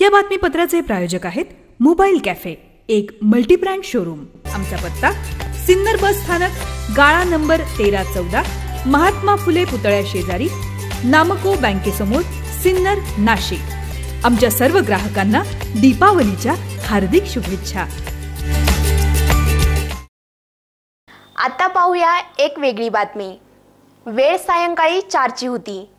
या बातमीपत्राचे प्रायोजक आहेत मोबाईल कॅफे एक मल्टीब्रँड शोरूम. आमचा पत्ता सिन्नर बस स्थानक गाळा नंबर तेरा चौदा महात्मा फुले पुतळ्या शेजारी नामको बँकेसमोर सिन्नर नाशिक. आमच्या सर्व ग्राहकांना दीपावलीच्या हार्दिक शुभेच्छा. आता पाहूया एक वेगळी बातमी. वेळ सायंकाळी चारची होती.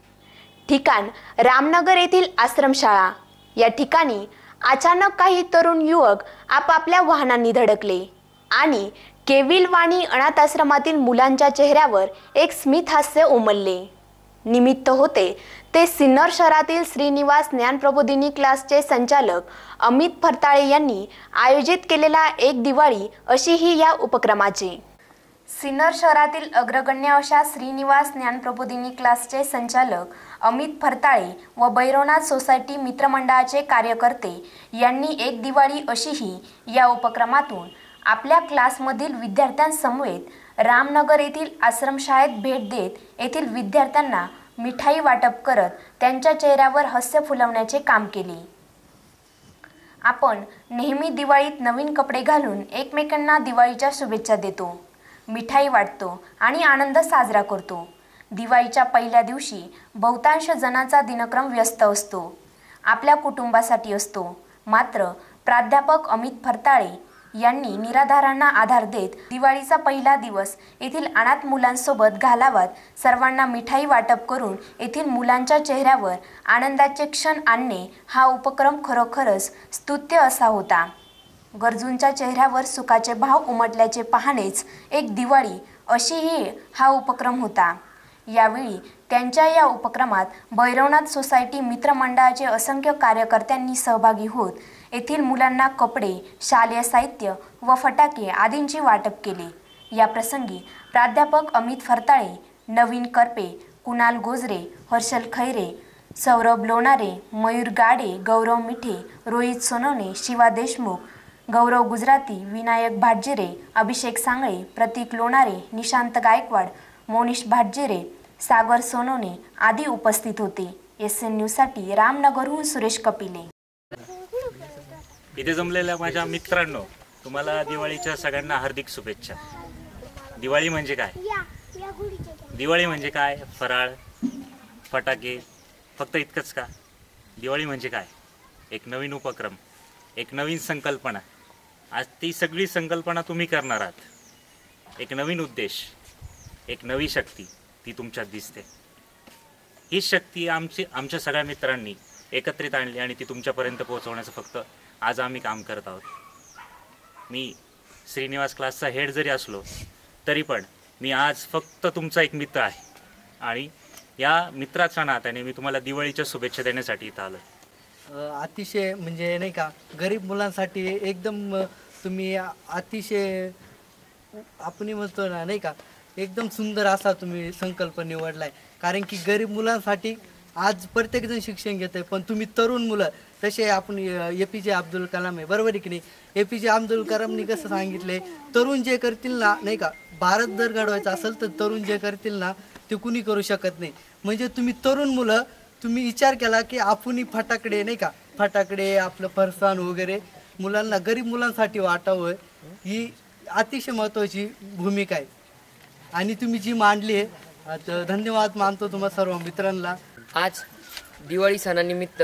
ठिकाण रामनगर येथील आश्रमशाळा. या ठिकाणी अचानक काही तरुण युवक आपापल्या वाहनांनी धडकले आणि केविलवाणी अनाथ आश्रमातील मुलांच्या चेहऱ्यावर एक स्मित हास्य उमलले. निमित्त होते ते सिन्नर शहरातील श्रीनिवास ज्ञानप्रबोधिनी क्लासचे संचालक अमित फरताळे यांनी आयोजित केलेला एक दिवाळी अशी ही या उपक्रमाची. सिन्नर शहरातील अग्रगण्य अशा श्रीनिवास ज्ञानप्रबोधिनी क्लासचे संचालक अमित फरताळे व बैरवनाथ सोसायटी मित्रमंडळाचे कार्यकर्ते यांनी एक दिवाळी अशीही या उपक्रमातून आपल्या क्लासमधील विद्यार्थ्यांसमवेत रामनगर येथील आश्रमशाळेत भेट देत येथील विद्यार्थ्यांना मिठाई वाटप करत त्यांच्या चेहऱ्यावर हास्य फुलवण्याचे काम केले. आपण नेहमी दिवाळीत नवीन कपडे घालून एकमेकांना दिवाळीच्या शुभेच्छा देतो. मिठाई वाटतो आणि आनंद साजरा करतो. दिवाळीच्या पहिल्या दिवशी बहुतांश जणांचा दिनक्रम व्यस्त असतो. आपल्या कुटुंबासाठी असतो. मात्र प्राध्यापक अमित फरताळे यांनी निराधारांना आधार देत दिवाळीचा पहिला दिवस येथील अनाथ मुलांसोबत घालावात सर्वांना मिठाई वाटप करून येथील मुलांच्या चेहऱ्यावर आनंदाचे क्षण आणणे हा उपक्रम खरोखरच स्तुत्य असा होता. गरजूंच्या चेहऱ्यावर सुखाचे भाव उमटल्याचे पाहणेच एक दिवाळी अशीही हा उपक्रम होता. यावेळी त्यांच्या या उपक्रमात भैरवनाथ सोसायटी मित्रमंडळाचे असंख्य कार्यकर्त्यांनी सहभागी होत येथील मुलांना कपडे शालेय साहित्य व फटाके आदींची वाटप केले. या प्रसंगी प्राध्यापक अमित फरताळे नवीन करपे कुणाल गोजरे हर्षल खैरे सौरभ लोणारे मयूर गाडे गौरव मिठे रोहित सोनवणे शिवा देशमुख गौरव गुजराती विनायक भाटजिरे अभिषेक सांगळे प्रतीक लोणारे निशांत गायकवाड मोनिश भाटजिरे सागर सोनवणे आदी उपस्थित होते. एस एन न्यूजसाठी रामनगरहून सुरेश कपिले. इथे जमलेल्या माझ्या मित्रांनो तुम्हाला दिवाळीच्या सगळ्यांना हार्दिक शुभेच्छा. दिवाळी म्हणजे काय? दिवाळी म्हणजे काय? फराळ फटाके फक्त इतकंच का? दिवाळी म्हणजे काय? एक नवीन उपक्रम एक नवीन संकल्पना. आज ती सगळी संकल्पना तुम्ही करणार आहात. एक नवीन उद्देश एक नवी शक्ती ती तुमच्यात दिसते. ही शक्ती आमची आमच्या सगळ्या मित्रांनी एकत्रित आणली आणि ती तुमच्यापर्यंत पोहोचवण्याचं फक्त आज आम्ही काम करत आहोत. मी श्रीनिवास क्लासचा हेड जरी असलो तरी पण मी आज फक्त तुमचा एक मित्र आहे. आणि या मित्राच्या नात्याने मी तुम्हाला दिवाळीच्या शुभेच्छा देण्यासाठी इथं आलो अतिशय म्हणजे नाही का गरीब मुलांसाठी एकदम तुम्ही अतिशय आपण म्हणतो ना नाही का? एकदम सुंदर असा तुम्ही संकल्प निवडलाय. कारण की गरीब मुलांसाठी आज प्रत्येकजण शिक्षण घेत आहे पण तुम्ही तरुण मुलं तसे आपण ए पी जे अब्दुल कलाम आहे बरोबर आहे की नाही? ए पी जे अब्दुल कलामनी कसं सांगितले तरुण जे करतील ना नाही का? भारत जर घडवायचा असेल तर तरुण जे करतील ना ते कुणी करू शकत नाही. म्हणजे तुम्ही तरुण मुलं तुम्ही विचार केला की आपणही फटाकडे नाही का? फटाकडे आपलं फरसाण वगैरे मुलांना गरीब मुलांसाठी वाटावं ही अतिशय महत्त्वाची भूमिका आहे. आणि तुम्ही जी मांडली आहे धन्यवाद मानतो तुम्हा सर्व मित्रांना. आज दिवाळी सणानिमित्त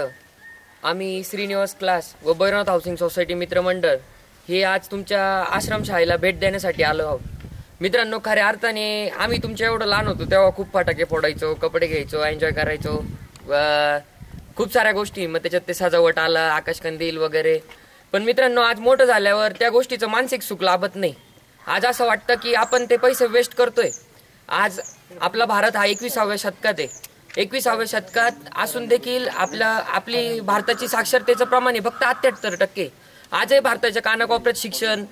आम्ही श्रीनिवास क्लास व बैरनाथ हाऊसिंग सोसायटी मित्रमंडळ हे आज तुमच्या आश्रमशाळेला भेट देण्यासाठी आलो आहोत. मित्रांनो खऱ्या अर्थाने आम्ही तुमच्या एवढं लहान होतो तेव्हा खूप फटाके फोडायचो कपडे घ्यायचो एन्जॉय करायचो. व खूप साऱ्या गोष्टी मग त्याच्यात ते सजावट आलं आकाशकंदील वगैरे. पण मित्रांनो आज मोठं झाल्यावर त्या गोष्टीचं मानसिक सुख लाभत नाही. आज असं वाटतं की आपण ते पैसे वेस्ट करतोय. आज आपला भारत हा एकविसाव्या शतकात आहे. एकविसाव्या शतकात असून देखील आपला आपली भारताची साक्षरतेचं प्रमाण आहे फक्त अठ्याहत्तर टक्के. आजही भारताच्या कानाकोपऱ्यात शिक्षण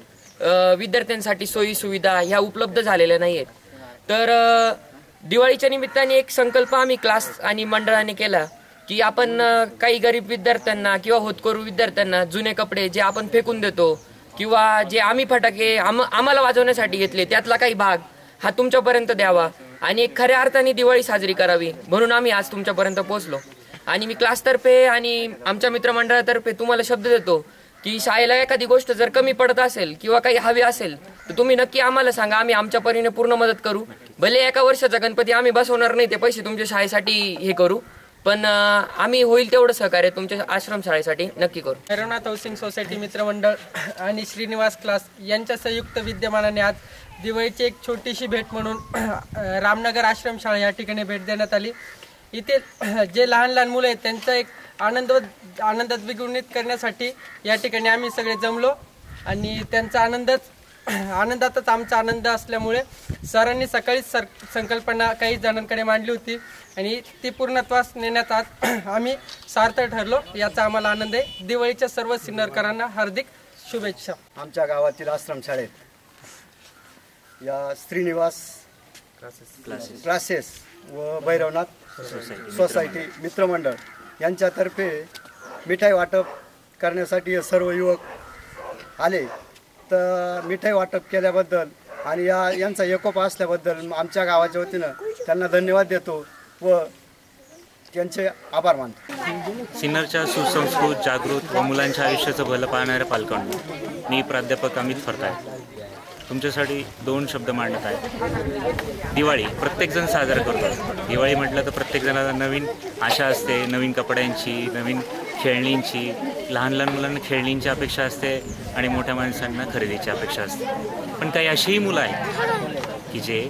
विद्यार्थ्यांसाठी सोयी सुविधा ह्या उपलब्ध झालेल्या नाही आहेत तर दिवाळीच्या निमित्ताने एक संकल्प आम्ही क्लास आणि मंडळाने केला. की आपण काही गरीब विद्यार्थ्यांना किंवा होतकरू विद्यार्थ्यांना जुने कपडे जे आपण फेकून देतो किंवा जे आम्ही फटाके आम आम्हाला वाजवण्यासाठी घेतले त्यातला काही भाग हा तुमच्यापर्यंत द्यावा आणि एक खऱ्या अर्थाने दिवाळी साजरी करावी म्हणून आम्ही आज तुमच्यापर्यंत पोहोचलो. आणि मी क्लासतर्फे आणि आमच्या मित्रमंडळातर्फे तुम्हाला शब्द देतो की शाळेला एखादी गोष्ट जर कमी पडत असेल किंवा काही हवी असेल तर तुम्ही नक्की आम्हाला सांगा आम्ही आमच्या परीने पूर्ण मदत करू. भले एका वर्षाचा गणपती आम्ही बसवणार नाही ते पैसे तुमच्या शाळेसाठी हे करू. पण आम्ही होईल तेवढं सहकार्य तुमच्या आश्रमशाळेसाठी नक्की करू. भैरवनाथ हाऊसिंग सोसायटी मित्रमंडळ आणि श्रीनिवास क्लास यांच्या संयुक्त विद्यमानाने आज दिवाळीची एक छोटीशी भेट म्हणून रामनगर आश्रमशाळा या ठिकाणी भेट देण्यात आली. इथे जे लहान लहान मुलं आहेत त्यांचा एक आनंद आनंदात द्विगुणित करण्यासाठी या ठिकाणी आम्ही सगळे जमलो आणि त्यांचा आनंदच आनंदातच आमचा आनंद असल्यामुळे सरांनी सकाळीच सर संकल्पना काही जणांकडे मांडली होती. आणि ती पूर्णत्वास नेण्यात आज आम्ही सार्थ ठरलो. याचा आम्हाला आनंद आहे. दिवाळीच्या सर्व सिन्नरकरांना हार्दिक शुभेच्छा. आमच्या गावातील आश्रमशाळेत या श्रीनिवास क्लासेस व भैरवनाथ सोसायटी मित्रमंडळ यांच्यातर्फे मिठाई वाटप करण्यासाठी सर्व युवक आले. तर मिठाई वाटप केल्याबद्दल आणि या यांचा एकोपा असल्याबद्दल आमच्या गावाच्या वतीनं त्यांना धन्यवाद देतो व त्यांचे आभार मानतो. सिन्नरच्या सुसंस्कृत जागृत व मुलांच्या आयुष्याचं भलं पाहणाऱ्या पालकांना मी प्राध्यापक अमित फरताय तुमच्यासाठी दोन शब्द मांडत आहे. दिवाळी प्रत्येकजण साजरा करतो. दिवाळी म्हटलं तर प्रत्येकजणाला नवीन आशा असते नवीन कपड्यांची नवीन खेळणींची लहान लहान मुलांना खेळणींची अपेक्षा असते आणि मोठ्या माणसांना खरेदीची अपेक्षा असते. पण काही अशीही मुलं आहेत की जे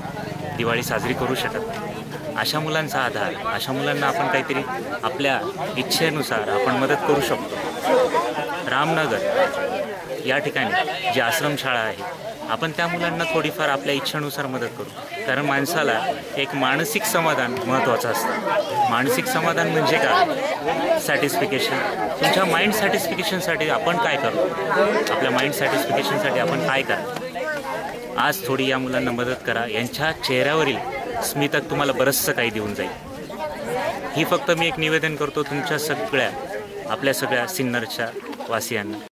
दिवाळी साजरी करू शकत नाही. अशा मुलांचा आधार अशा मुलांना आपण काहीतरी आपल्या इच्छेनुसार आपण मदत करू शकतो. रामनगर या ठिकाणी जी आश्रमशाळा आहे आपण त्या मुलांना थोडीफार आपल्या इच्छेनुसार मदत करू. कारण माणसाला एक मानसिक समाधान महत्त्वाचं असतं. मानसिक समाधान म्हणजे काय? सॅटिस्फिकेशन तुमच्या माइंड सॅटिस्फिकेशनसाठी आपण काय करू? आपल्या माइंड सॅटिस्फिकेशनसाठी आपण काय करा? आज थोडी या मुलांना मदत करा. यांच्या चेहऱ्यावरील स्मितक तुम्हाला बरंचसं काही देऊन जाईल. ही फक्त मी एक निवेदन करतो तुमच्या सगळ्या आपल्या सगळ्या सिन्नरच्या वासियांना.